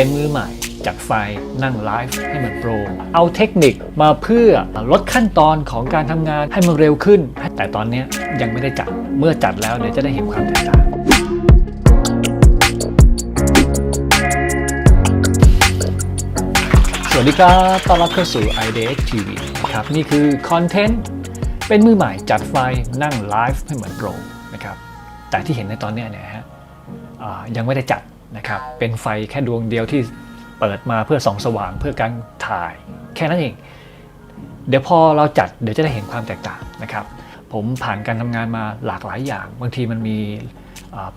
เป็นมือใหม่ จัดไฟนั่งไลฟ์ให้มันโปร เอาเทคนิคมาเพื่อลดขั้นตอนของการทำงานให้มันเร็วขึ้น แต่ตอนนี้ยังไม่ได้จัดเมื่อจัดแล้วเดี๋ยวจะได้เห็นความแตกต่างสวัสดีครับต้อนรับเข้าสู่ IDX TV นะครับนี่คือคอนเทนต์เป็นมือใหม่จัดไฟนั่งไลฟ์ให้เหมือนโปรนะครับแต่ที่เห็นในตอนนี้เนี่ยฮะยังไม่ได้จัด นะครับเป็นไฟแค่ดวงเดียวที่เปิดมาเพื่อส่องสว่างเพื่อการถ่าย แค่นั้นเอง เดี๋ยวพอเราจัดเดี๋ยวจะได้เห็นความแตกต่างนะครับ ผมผ่านการทำงานมาหลากหลายอย่าง บางทีมันมี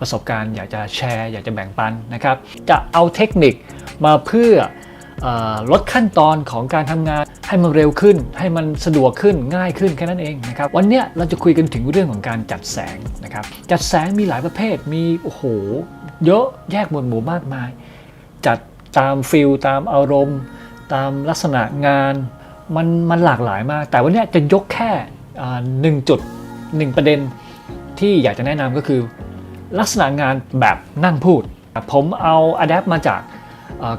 ประสบการณ์อยากจะแชร์ อยากจะแบ่งปันนะครับ จะเอาเทคนิคมาเพื่อออลดขั้นตอนของการทำงาน ให้มันเร็วขึ้น ให้มันสะดวกขึ้นง่ายขึ้นแค่นั้นเองนะครับวันนี้เราจะคุยกันถึงเรื่องของการจัดแสงนะครับจัดแสงมีหลายประเภทมีโอ้โหเยอะแยกหมวดหมู่มากมาย จัดตามฟิลตามอารมณ์ ตามลักษณะงานมันมันหลากหลายมาก แต่วันนี้จะยกแค่อ่าหนึ่งจุดหนึ่งประเด็นที่อยากจะแนะนำก็คือ ลักษณะงานแบบนั่งพูด ผมเอาอะแดปมาจาก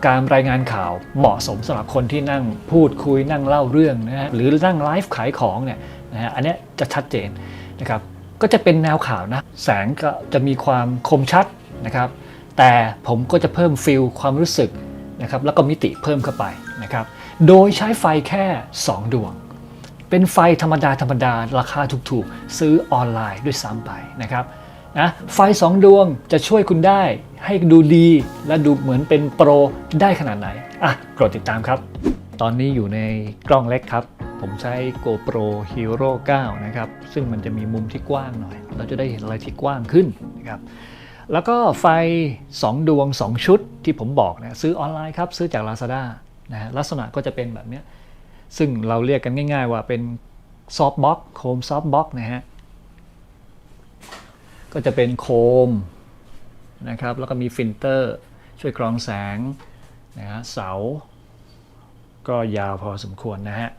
การรายงานข่าวเหมาะสมสำหรับคนที่นั่งพูดคุยนั่งเล่าเรื่องนะฮะหรือนั่งไลฟ์ขายของเนี่ยนะฮะอันนี้จะชัดเจนนะครับก็จะเป็นแนวข่าวนะแสงก็จะมีความคมชัดนะครับ แต่ผมก็จะเพิ่มฟิลความรู้สึกนะครับแล้วก็มิติเพิ่มเข้าไปนะครับโดยใช้ไฟแค่ 2 ดวง เป็นไฟธรรมดาธรรมดาราคาถูกๆ ซื้อออนไลน์ด้วยซ้ำไปนะครับ นะไฟ2ดวงจะช่วยคุณได้ ให้ดูดีและดูเหมือนเป็นโปรได้ขนาดไหน อะกดติดตามครับ ตอนนี้อยู่ในกล้องเล็กครับ ผมใช้ GoPro Hero 9 นะครับ ซึ่งมันจะมีมุมที่กว้างหน่อย เราจะได้เห็นอะไรที่กว้างขึ้นนะครับแล้วก็ไฟ 2 ดวง 2 ชุดที่ผมบอกนะซื้อออนไลน์ครับ ซื้อจาก Lazada นะฮะลักษณะก็จะเป็นแบบเนี้ยซึ่งเราเรียกกันง่าย ๆ ว่าเป็นซอฟต์บ็อกโคมซอฟต์บ็อกนะฮะ ก็จะเป็นโคมนะครับแล้วก็มีฟิลเตอร์ช่วยกรองแสงนะฮะเสา ก็ยาวพอสมควรนะฮะ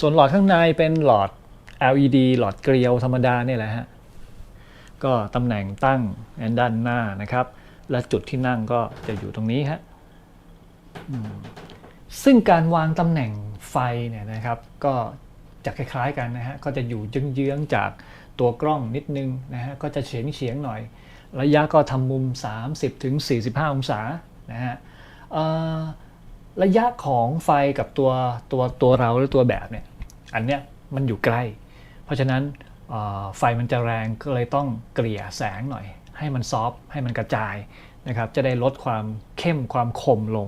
ส่วนหลอดข้างในเป็นหลอด LED หลอดเกลียวธรรมดาเนี่ยแหละฮะก็ตำแหน่งตั้งด้านหน้านะครับ และจุดที่นั่งก็จะอยู่ตรงนี้ฮะซึ่งการวางตำแหน่งไฟเนี่ยนะครับ ก็จะคล้ายๆกันนะฮะก็จะอยู่เยื้องๆจาก ตัวกล้องนิดนึงนะฮะก็จะเฉียงเฉียงหน่อย ระยะก็ทำมุม 30ถึง45 องศานะฮะระยะของไฟกับตัวตัวตัวเราหรือตัวแบบเนี่ยอันเนี้ยมันอยู่ใกล้ เพราะฉะนั้นไฟมันจะแรงก็เลยต้องเกลี่ยแสงหน่อย ให้มันซอฟต์ให้มันกระจายนะครับจะได้ลดความเข้มความคมลง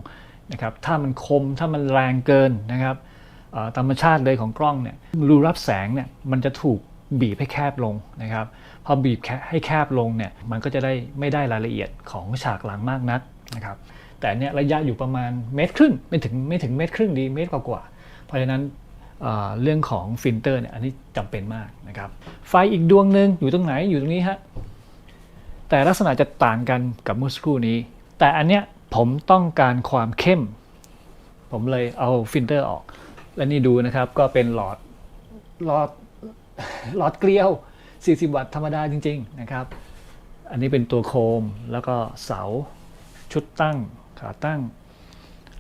นะครับถ้ามันคมถ้ามันแรงเกินนะครับธรรมชาติเลยของกล้องเนี่ยรูรับแสงเนี่ยมันจะถูก บีบให้แคบลงนะครับ พอบีบแคให้แคบลงเนี่ยมันก็จะได้ไม่ได้รายละเอียดของฉากหลังมากนักนะครับ แต่เนี่ยระยะอยู่ประมาณเมตรครึ่งไม่ถึงไม่ถึงเมตรครึ่งดีเมตรกว่าๆเพราะฉะนั้นเเรื่องของฟิลเตอร์เนี่ยอันนี้จำเป็นมากนะครับ ไฟอีกดวงหนึ่งอยู่ตรงไหนอยู่ตรงนี้ฮะแต่ลักษณะจะต่างกันกับเมื่อสักครู่นี้ แต่อันเนี้ยผมต้องการความเข้ม ผมเลยเอาฟิลเตอร์ออก และนี่ดูนะครับก็เป็นหลอดหลอด หลอดเกลียว 40 วัตต์ธรรมดาจริง ๆ นะครับ อันนี้เป็นตัวโคมแล้วก็เสาชุดตั้งขาตั้ง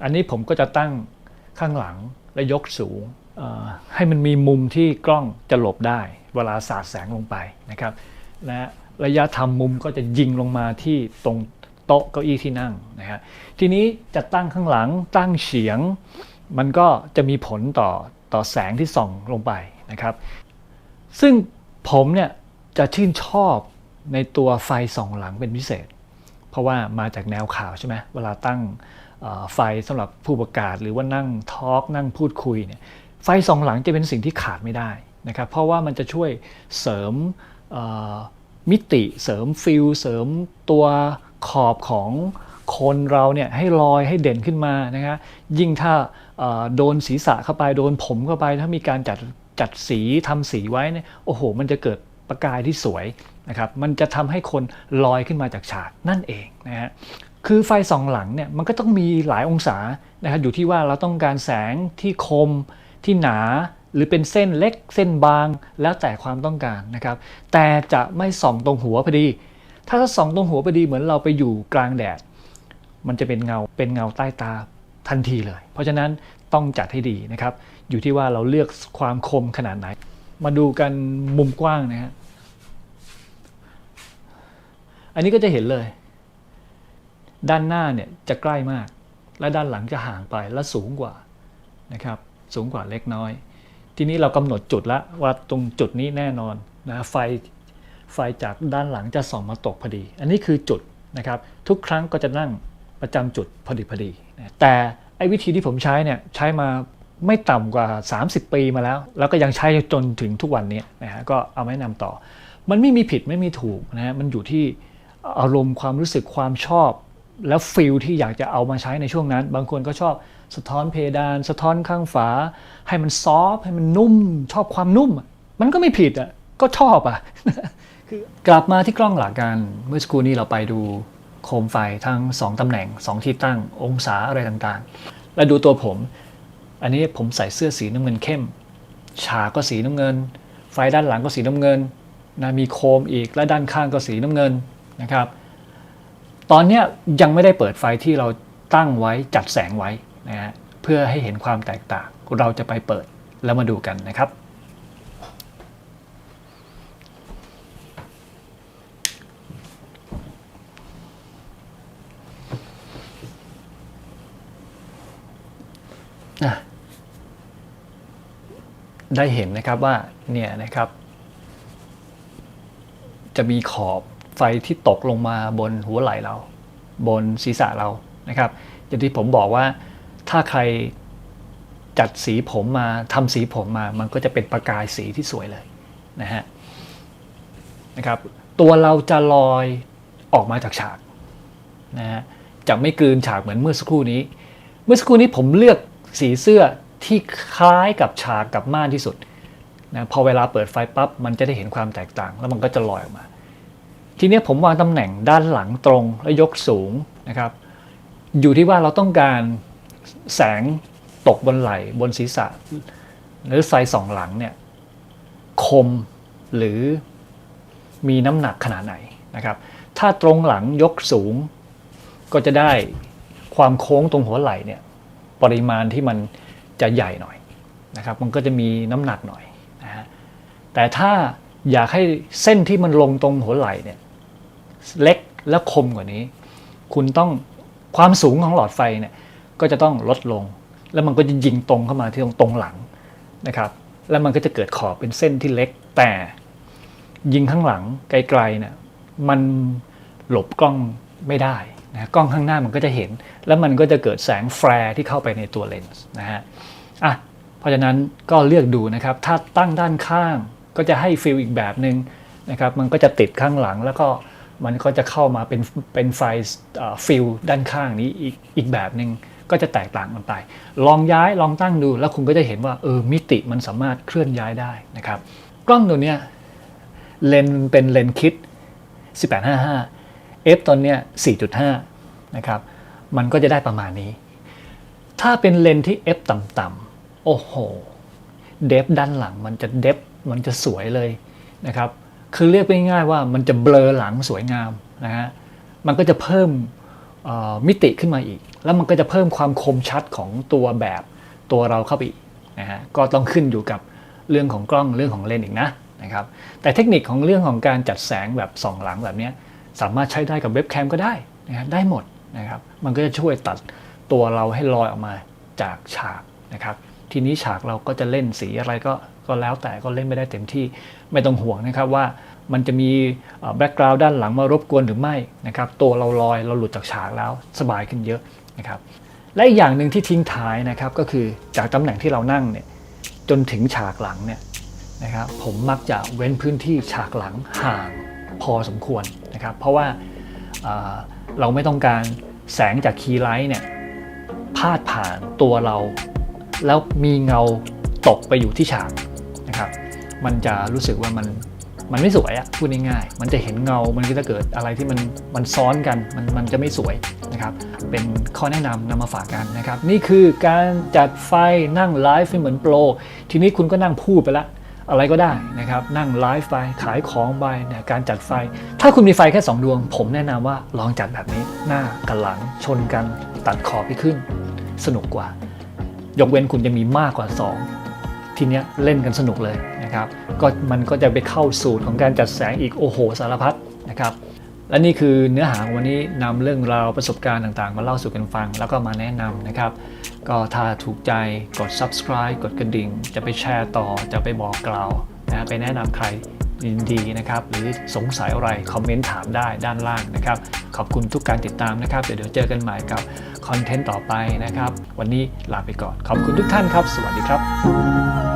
อันนี้ผมก็จะตั้งข้างหลังและยกสูงให้มันมีมุมที่กล้องจะหลบได้ เวลาสาดแสงลงไปนะครับและระยะทำมุมก็จะยิงลงมาที่ตรงโต๊ะเก้าอี้ที่นั่งนะฮะทีนี้จะตั้งข้างหลังตั้งเฉียง มันก็จะมีผลต่อต่อแสงที่ส่องลงไปนะครับ ซึ่งผมเนี่ยจะชื่นชอบในตัวไฟสองหลังเป็นพิเศษ เพราะว่ามาจากแนวข่าวใช่ไหมเวลาตั้งไฟสำหรับผู้ประกาศ หรือว่านั่งทอล์กนั่งพูดคุยเนี่ยไฟสองหลังจะเป็นสิ่งที่ขาดไม่ได้นะครับเพราะว่ามันจะช่วยเสริมมิติเสริมฟิลเสริมตัวขอบของคนเราเนี่ยให้ลอยให้เด่นขึ้นมานะครับยิ่งถ้าโดนศีรษะเข้าไปโดนผมเข้าไป ถ้ามีการจัด จัดสีทำสีไว้เนี่ยโอ้โห มันจะเกิดประกายที่สวยนะครับมันจะทำให้คนลอยขึ้นมาจากฉากนั่นเองนะฮะคือไฟสองหลังเนี่ยมันก็ต้องมีหลายองศานะครับอยู่ที่ว่าเราต้องการแสงที่คมที่หนาหรือเป็นเส้นเล็กเส้นบางแล้วแต่ความต้องการนะครับ แต่จะไม่ส่องตรงหัวพอดี ถ้าถ้าส่องตรงหัวพอดีเหมือนเราไปอยู่กลางแดด มันจะเป็นเงาเป็นเงาใต้ตาทันทีเลย เพราะฉะนั้นต้องจัดให้ดีนะครับ อยู่ที่ว่าเราเลือกความคมขนาดไหน มาดูกันมุมกว้างนะฮะอันนี้ก็จะเห็นเลย ด้านหน้าเนี่ยจะใกล้มาก และด้านหลังจะห่างไปและสูงกว่านะครับสูงกว่าเล็กน้อย ทีนี้เรากำหนดจุดแล้วว่าตรงจุดนี้แน่นอนนะไฟไฟจากด้านหลังจะส่องมาตกพอดี อันนี้คือจุดนะครับทุกครั้งก็จะนั่งประจำจุดพอดีพอดี แต่ไอ้วิธีที่ผมใช้เนี่ยใช้มา ไม่ต่ำกว่า 30 ปีมาแล้ว แล้วก็ยังใช้จนถึงทุกวันนี้นะฮะก็เอามาแนะนำต่อ มันไม่มีผิดไม่มีถูกนะฮะมันอยู่ที่อารมณ์ความรู้สึกความชอบ แล้วฟิลที่อยากจะเอามาใช้ในช่วงนั้น บางคนก็ชอบสะท้อนเพดาน สะท้อนข้างฝา ให้มันซอฟให้มันนุ่ม ชอบความนุ่ม มันก็ไม่ผิดอะก็ชอบอะคือกลับมาที่กล้องหลักกันเมื่อสักครู่นี้เราไปดูโคมไฟทั้ง 2ตำแหน่ง 2 ที่ตั้งองศาอะไรต่างๆ แล้วดูตัวผม อันนี้ผมใส่เสื้อสีน้ำเงินเข้ม ฉากก็สีน้ำเงิน ไฟด้านหลังก็สีน้ำเงินนะมีโคมอีกและด้านข้างก็สีน้ำเงินนะครับ ตอนนี้ยังไม่ได้เปิดไฟที่เราตั้งไว้จัดแสงไว้นะฮะเพื่อให้เห็นความแตกต่างเราจะไปเปิดแล้วมาดูกันนะครับ ได้เห็นนะครับว่าเนี่ยนะครับ จะมีขอบไฟที่ตกลงมาบนหัวไหล่เรา บนศีรษะเรานะครับอย่างที่ผมบอกว่าถ้าใครจัดสีผมมาทำสีผมมา มันก็จะเป็นประกายสีที่สวยเลยนะฮะนะครับตัวเราจะลอยออกมาจากฉากนะฮะจะไม่กลืนฉากเหมือนเมื่อสักครู่นี้ เมื่อสักครู่นี้ผมเลือกสีเสื้อ ที่คล้ายกับฉากกับม่านที่สุดนะพอเวลาเปิดไฟปั๊บมันจะได้เห็นความแตกต่าง แล้วมันก็จะลอยออกมา ทีนี้ผมวางตำแหน่งด้านหลังตรงและยกสูงนะครับ อยู่ที่ว่าเราต้องการแสงตกบนไหล่บนศีรษะ หรือไฟสองหลังเนี่ยคมหรือมีน้ำหนักขนาดไหนนะครับ ถ้าตรงหลังยกสูง ก็จะได้ความโค้งตรงหัวไหล่เนี่ยปริมาณที่มัน จะใหญ่หน่อยนะครับ มันก็จะมีน้ำหนักหน่อยนะฮะแต่ถ้าอยากให้เส้นที่มันลงตรงหัวไหล่เนี่ยเล็กและคมกว่านี้ คุณต้องความสูงของหลอดไฟเนี่ยก็จะต้องลดลง แล้วมันก็จะยิงตรงเข้ามาที่ตรงตรงหลังนะครับ แล้วมันก็จะเกิดขอบเป็นเส้นที่เล็ก แต่ยิงข้างหลังไกลๆเนี่ยมันหลบกล้องไม่ได้ นะกล้องข้างหน้ามันก็จะเห็น แล้วมันก็จะเกิดแสงแฟร์ที่เข้าไปในตัวเลนส์นะฮะอะเพราะฉะนั้นก็เลือกดูนะครับ ถ้าตั้งด้านข้างก็จะให้ฟิลอีกแบบหนึ่งนะครับ มันก็จะติดข้างหลังแล้วก็มันก็จะเข้ามาเป็นเป็นไฟฟิลด้านข้างนี้อีกอีกแบบหนึ่งก็จะแตกต่างกันไป ลองย้ายลองตั้งดู แล้วคุณก็จะเห็นว่าเออมิติมันสามารถเคลื่อนย้ายได้นะครับ กล้องตัวเนี้ยเลนส์เป็นเลนส์คิด 1855 f ตอนเนี้ย4.5 นะครับ มันก็จะได้ประมาณนี้ ถ้าเป็นเลนที่ f ต่ำๆ โอ้โห เดฟด้านหลังมันจะเดฟ มันจะสวยเลยนะครับ คือเรียกง่ายๆว่ามันจะเบลอหลังสวยงามนะฮะ มันก็จะเพิ่มมิติขึ้นมาอีก แล้วมันก็จะเพิ่มความคมชัดของตัวแบบตัวเราเข้าไปอีกนะฮะ ก็ต้องขึ้นอยู่กับเรื่องของกล้องเรื่องของเลนส์อีกนะนะครับ แต่เทคนิคของเรื่องของการจัดแสงแบบส่องหลังแบบนี้ สามารถใช้ได้กับเว็บแคมก็ได้นะครับได้หมดนะครับ มันก็จะช่วยตัดตัวเราให้ลอยออกมาจากฉากนะครับ ทีนี้ฉากเราก็จะเล่นสีอะไรก็ก็แล้วแต่ก็เล่นไม่ได้เต็มที่ไม่ต้องห่วงนะครับว่ามันจะมีแบ็กกราวด์ด้านหลังมารบกวนหรือไม่นะครับตัวเราลอยเราหลุดจากฉากแล้วสบายขึ้นเยอะนะครับและอีกอย่างหนึ่งที่ทิ้งท้ายนะครับก็คือจากตำแหน่งที่เรานั่งเนี่ยจนถึงฉากหลังเนี่ยนะครับผมมักจะเว้นพื้นที่ฉากหลังห่างพอสมควร นะครับ เพราะว่าเเราไม่ต้องการแสงจากคีย์ไลท์เนี่ยพาดผ่านตัวเรา แล้วมีเงาตกไปอยู่ที่ฉากนะครับ มันจะรู้สึกว่ามันมันไม่สวยอะพูดง่ายๆ มันจะเห็นเงา มันก็จะเกิดอะไรที่มันมันซ้อนกัน มันมันจะไม่สวยนะครับ เป็นข้อแนะนำนำมาฝากกันนะครับ นี่คือการจัดไฟนั่งไลฟ์เหมือนโปร ทีนี้คุณก็นั่งพูดไปละ อะไรก็ได้นะครับ นั่งไลฟ์ไปขายของไปเนี่ยการจัดไฟ ถ้าคุณมีไฟแค่ 2 ดวง ผมแนะนำว่าลองจัดแบบนี้หน้ากับหลังชนกันตัดขอบไปขึ้น สนุกกว่า ยกเว้นคุณจะมีมากกว่า 2 ทีเนี้ยเล่นกันสนุกเลยนะครับ ก็มันก็จะไปเข้าสูตรของการจัดแสงอีกโอ้โหสารพัดนะครับ และนี่คือเนื้อหาของวันนี้นำเรื่องราวประสบการณ์ต่างๆ มาเล่าสู่กันฟัง แล้วก็มาแนะนำนะครับ ก็ถ้าถูกใจกด subscribe กดกระดิ่ง จะไปแชร์ต่อจะไปบอกกล่าวนะไปแนะนำใครยินดีนะครับ หรือสงสัยอะไร คอมเมนต์ถามได้ด้านล่างนะครับ ขอบคุณทุกการติดตามนะครับ เดี๋ยวเจอกันใหม่กับคอนเทนต์ต่อไปนะครับ วันนี้ลาไปก่อน ขอบคุณทุกท่านครับ สวัสดีครับ